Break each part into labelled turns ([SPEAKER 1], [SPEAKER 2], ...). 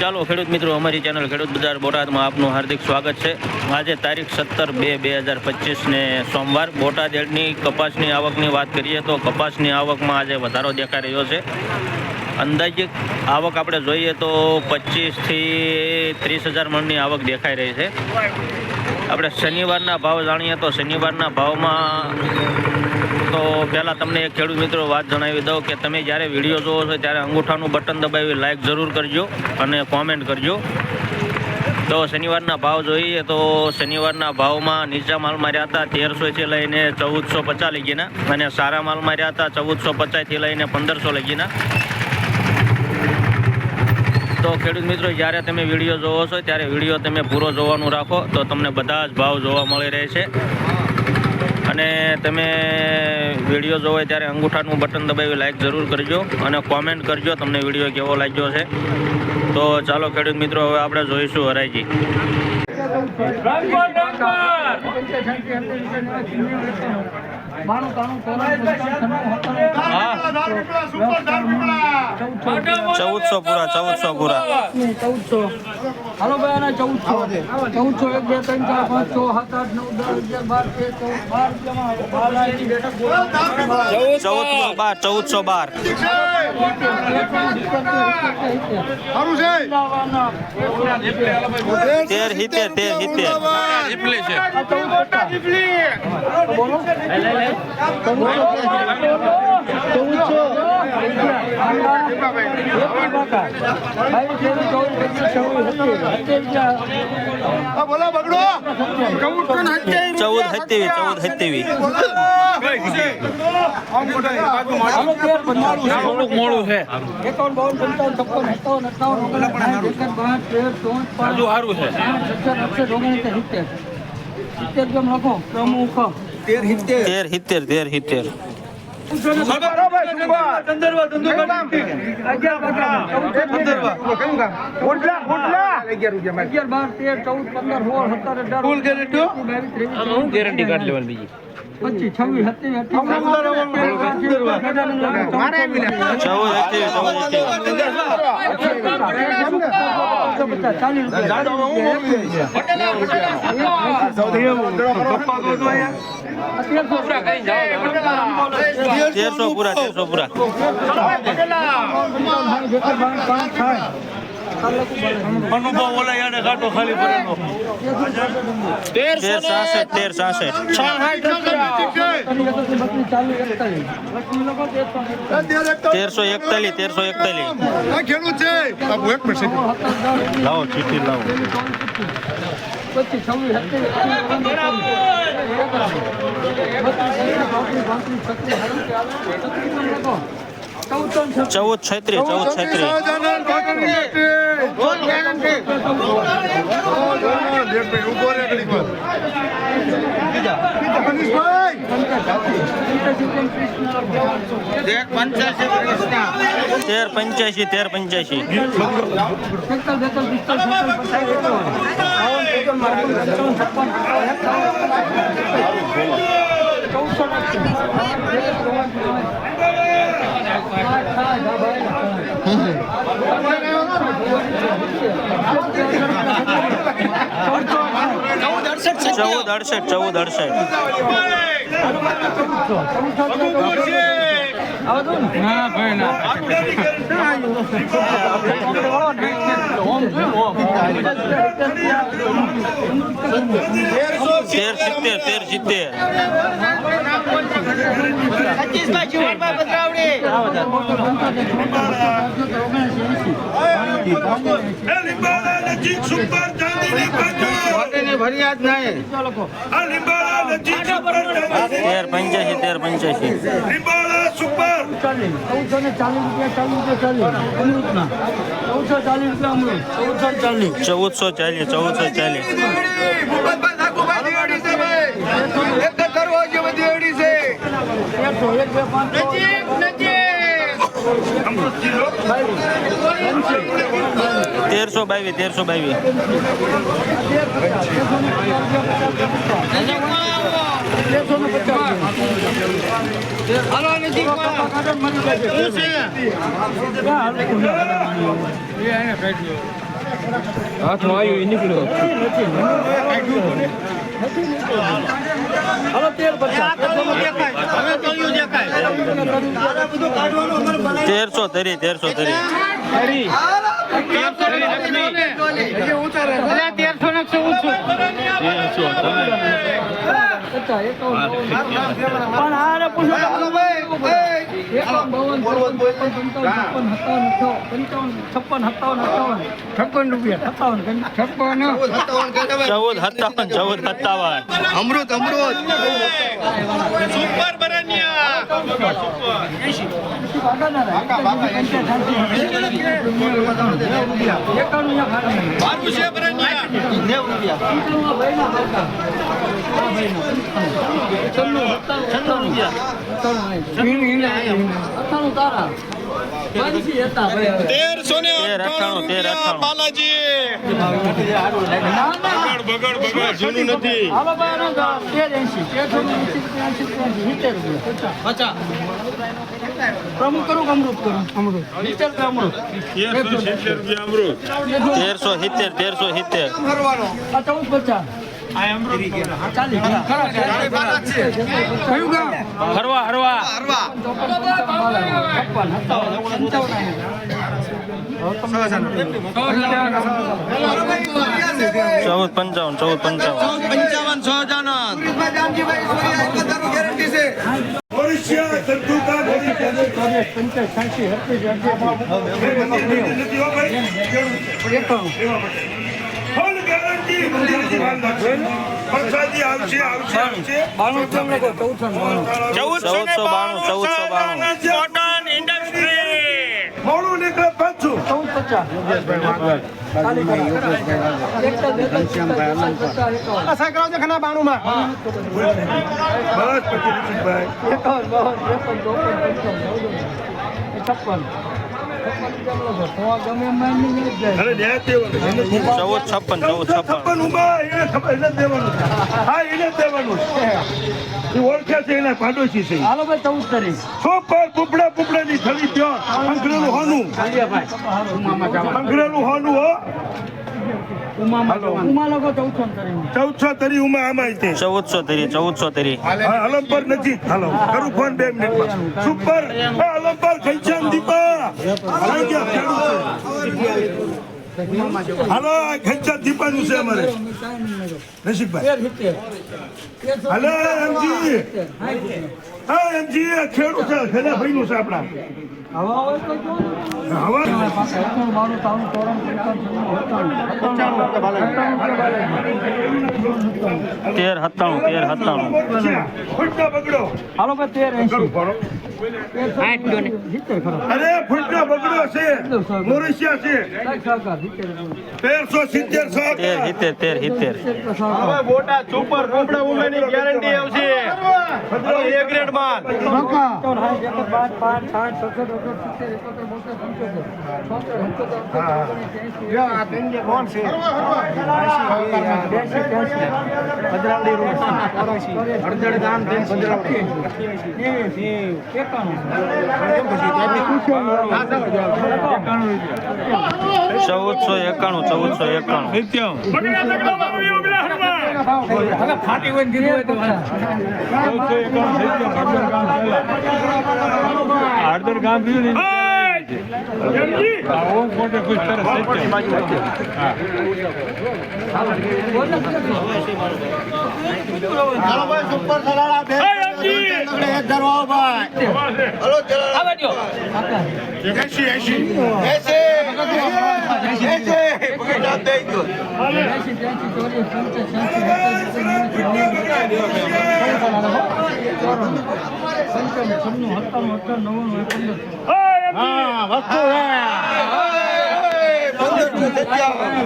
[SPEAKER 1] ચાલો ખેડૂત મિત્રો, અમારી ચેનલ ખેડૂત બજાર બોટાદમાં આપનું હાર્દિક સ્વાગત છે. આજે તારીખ સત્તર બે બે હજાર પચીસને સોમવાર. બોટાદ એડની કપાસની આવકની વાત કરીએ તો કપાસની આવકમાં આજે વધારો દેખાઈ રહ્યો છે. અંદાજિત આવક આપણે જોઈએ તો પચીસથી ત્રીસ હજાર મણની આવક દેખાઈ રહી છે. આપણે શનિવારના ભાવ જાણીએ તો શનિવારના ભાવમાં તો પહેલાં તમને એક ખેડૂત મિત્રો વાત જણાવી દઉં કે તમે જ્યારે વીડિયો જોવો છો ત્યારે અંગૂઠાનું બટન દબાવી લાઈક જરૂર કરજો અને કોમેન્ટ કરજો. તો શનિવારના ભાવ જોઈએ તો શનિવારના ભાવમાં નીચા માલમાં રહ્યા હતા તેરસોથી લઈને ચૌદસો પચાસ લગીના અને સારા માલમાં રહ્યા હતા ચૌદસો પચાસથી લઈને પંદરસો લગીના. તો ખેડૂત મિત્રો, જ્યારે તમે વીડિયો જોવો છો, ત્યારે વીડિયો તમે પૂરો જોવાનું રાખો, તો તમને બધા જ ભાવ જોવા મળી રહે છે. અને તમે વીડિયો જોવો ત્યારે અંગૂઠાનું બટન દબાવી લાઈક જરૂર કરજો અને કોમેન્ટ કરજો, તમને વીડિયો કેવો લાગ્યો છે. તો ચાલો ખેડૂત મિત્રો, હવે આપણે જોઈશું હરાઈજી. ચૌદસો પૂરા ચૌદસો પૂરા.
[SPEAKER 2] ચૌદસો. હાલો ભાઈ આના ચૌદસો ચૌદસો એક બે ત્રણ ચાર પાંચ છ સાત આઠ નવ દસ અગિયાર બાર તેર ચૌદ બાર બાર લાખની બેઠક
[SPEAKER 1] ચૌદસો બાર? ચૌદસો બાર તેર હિતેર તેર હિતેર
[SPEAKER 2] બોલો.
[SPEAKER 3] બોલો બગડો
[SPEAKER 1] ચૌદ હત્યાવી ચૌદ હત્યાવી
[SPEAKER 2] થોડુંક મોડું છે એકાવન બાવન પંચાવન છપ્પન સત્તાવન અઠાવન ઓગણસાઠ એકસઠ બાસઠ ત્રેસઠ પાંચ સારું છે ઓગણસિત્તેર સિત્તેર. સિત્તેર કેમ લખો પ્રમુખ
[SPEAKER 1] તેર તેર
[SPEAKER 2] તેર સત્તર. ગેરંટી કાર્ડ લેવાની બીજી પચીસ છવ્વીસ સત્યાવીસ
[SPEAKER 1] સત્યાવીસ
[SPEAKER 2] ચાલીસ રૂપિયા
[SPEAKER 1] તેરસો પૂરા તેરસો પૂરા તેર સાસઠ તેર સાસઠ તેરસો એકતાલીસ તેરસો એકતાલીસ
[SPEAKER 3] આ ખેડૂત છે આ એક મિનિટ
[SPEAKER 1] લાવો ચીઠી લાવો
[SPEAKER 2] સત્યાવીસ
[SPEAKER 1] ચૌદ છત્રી ચૌદ છત્રીસ.
[SPEAKER 3] ઊભો રે ઘડીક વાર. મનીષભાઈ,
[SPEAKER 1] તેર પંચ્યાસી તેર પંચ્યાસી. ચૌદ અડસઠ ચૌદ અડસઠ. તેર સિત્તેર તેર સિત્તેર તેર પંચ્યાસી તેર પંચ્યાસી
[SPEAKER 2] ચૌદસો ને ચાલીસ રૂપિયા ચાલીસ રૂપિયા ચાલીસ. અમૃતના. ચૌદસો ચાલીસ રૂપિયા અમૃત. ચૌદસો ચાલીસ.
[SPEAKER 1] ચૌદસો ચાલીસ ચૌદસો ચાલીસ.
[SPEAKER 2] એક બે પાંચ છ,
[SPEAKER 1] તેરસો બાવીસ તેરસો બાવીસ?
[SPEAKER 4] હાથમાં આવ્યું એ નીકળ્યો
[SPEAKER 2] તેરસો તેર
[SPEAKER 1] તેરસો તરી તેરસો તરી
[SPEAKER 2] પચાસ છું. પણ હારે પૂછો છપ્પન, રૂપિયા છપ્પન
[SPEAKER 1] ચૌદ સત્તાવન ચૌદ સત્તાવન
[SPEAKER 3] અમૃત અમૃત
[SPEAKER 1] તેર
[SPEAKER 3] જૂનું નથી
[SPEAKER 2] તેરસો ને એસી રૂપિયા એસી રૂપિયા સિત્તેર રૂપિયા પ્રમુખ કરું અમૃત. કરું અમૃત સિત્તેર અમૃત
[SPEAKER 1] તેરસો સિત્તેર. તેરસો સિત્તેર
[SPEAKER 2] ચૌદ પચાસ. કયું ગામ
[SPEAKER 1] હરવા હરવા ચૌદ પંચાવન ચૌદ પંચાવન.
[SPEAKER 3] પંચાવન છ ભવિષ્ય પંચાયત સાચી
[SPEAKER 2] પંચાસ ચૌદસો ને બાણું
[SPEAKER 1] ચૌદસો બાણું ચૌદસો બાણું.
[SPEAKER 3] મોડું નીકળે પાછું.
[SPEAKER 2] ચૌદ પચાસ છપ્પન.
[SPEAKER 1] ચૌદ છપ્પન ચૌદ છપ્પન
[SPEAKER 3] એને દેવાનું હા એને દેવાનું છે. એ ઓળખે છે એના પાડોશી છે.
[SPEAKER 2] હાલો ભાઈ ચૌદ તારીખ.
[SPEAKER 3] સુપર પુપડા પુપડાની થલી ત્યાં. અંગ્રેલું હોનું. અંકરેલું હોનું હો.
[SPEAKER 2] ચૌદસો
[SPEAKER 3] તરી ઉમાં આમાં તે
[SPEAKER 1] ચૌદસો તરી ચૌદસો તરી.
[SPEAKER 3] નથી. હાલો કરું ફોન બે મિનિટમાં સુપર. અલંબર ઘનશ્યામ દીપા. હાલો છે? ઘનશ્યામ દીપાનું છે અમારે. રસિકભાઈ
[SPEAKER 2] હલો
[SPEAKER 3] હાલો એમજી. હા ખેડૂત છે ખેડા ભાઈનું છે આપણા
[SPEAKER 2] હવા.
[SPEAKER 3] હવા.
[SPEAKER 1] તેર સત્તાણું તેર સત્તાણું
[SPEAKER 2] હાલો ભાઈ તેર
[SPEAKER 3] અરે ફૂટનો બગડો છે મોરિશિયા છે. તેરસો સિત્તેર
[SPEAKER 1] તેર સિત્તેર તેર સિત્તેર.
[SPEAKER 2] પંચાવન, સાઠ, એકસઠ, બાર, પાંચ, સાઠ, સત્તર, એકાણું.
[SPEAKER 1] ચૌદસો એકાણું ચૌદસો એકાણું
[SPEAKER 2] હવે ફાટી હોય ગીરી તો
[SPEAKER 4] ચૌદસો એકાણું થઈ ગયા. હળદર ગામ પહેલા. હળદર
[SPEAKER 2] ગામ ગયું ને ઓમ કોટે ખુશ કરે સુપર સલાડા બે એક ધરવા ભાઈ. હલો ચલો 80 80 80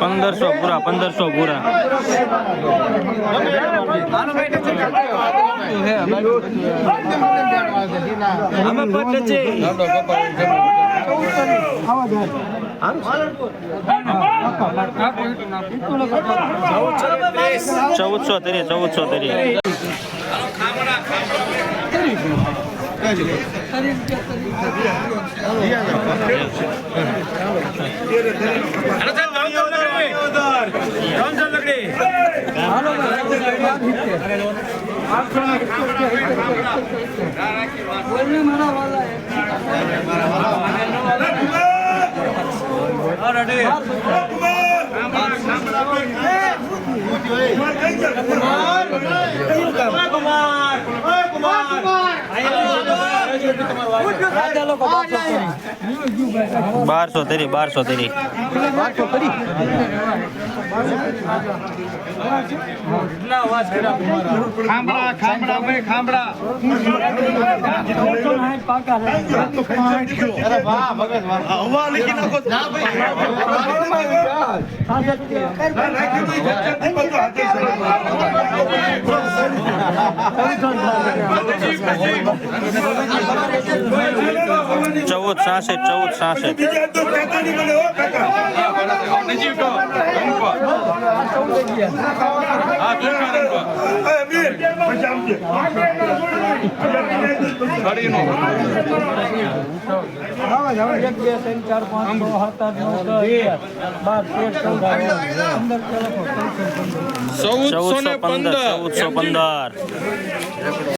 [SPEAKER 1] પંદરસો પૂરા પંદરસો પૂરા. આમાં પટ તરી
[SPEAKER 2] હાલો ભાઈ, બાર સિત્તેર. આઠસો ને સિત્તેર, સિત્તેર, સિત્તેર. બોલને મારા વાલા એક. બારસો કરી.
[SPEAKER 1] બારસો તેરી ખામડા તેરી
[SPEAKER 2] કરી. ત્રણસો ને સાઠ પાકા છે.
[SPEAKER 3] હવા લીધી નાખો
[SPEAKER 2] સાસઠ રૂપિયા.
[SPEAKER 1] ચૌદ સાસઠ ચૌદ સાસઠ
[SPEAKER 3] બીજા તો કાકા ની મને હો કાકા એ વીર પછી આવજે
[SPEAKER 2] એક બે ત્રણ ચાર પાંચ છ સાત આઠ નવ દસ અગિયાર બાર તેર ચૌદ પંદર ચૌદ
[SPEAKER 1] ચૌદસો પંદર ચૌદસો પંદર